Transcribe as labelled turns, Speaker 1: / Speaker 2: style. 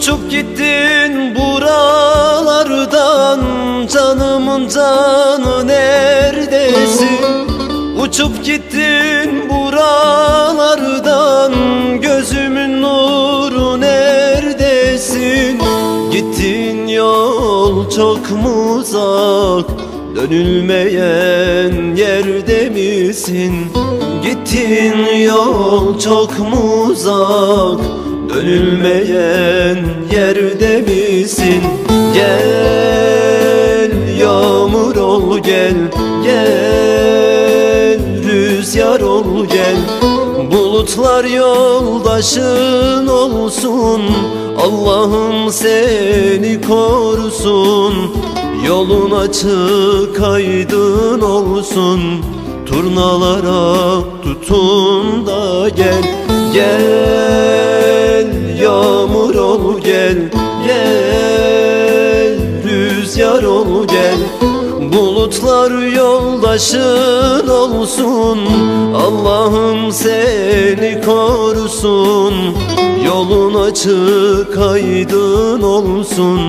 Speaker 1: Uçup gittin buralardan Canımın canı neredesin Uçup gittin buralardan Gözümün nuru neredesin Gittin yol çok mu uzak Dönülmeyen yerde misin? Gittin yol çok mu uzak Dönülmeyen yerde misin Gel yağmur ol gel. Gel rüzgar ol gel. Bulutlar yoldaşın olsun. Allah'ım seni korusun. Yolun açık aydın olsun. Turnalara tutun da gel. Gel ol gel Gel. Rüzgar ol gel. Bulutlar yoldaşın olsun. Allah'ım seni korusun. Yolun açık aydın olsun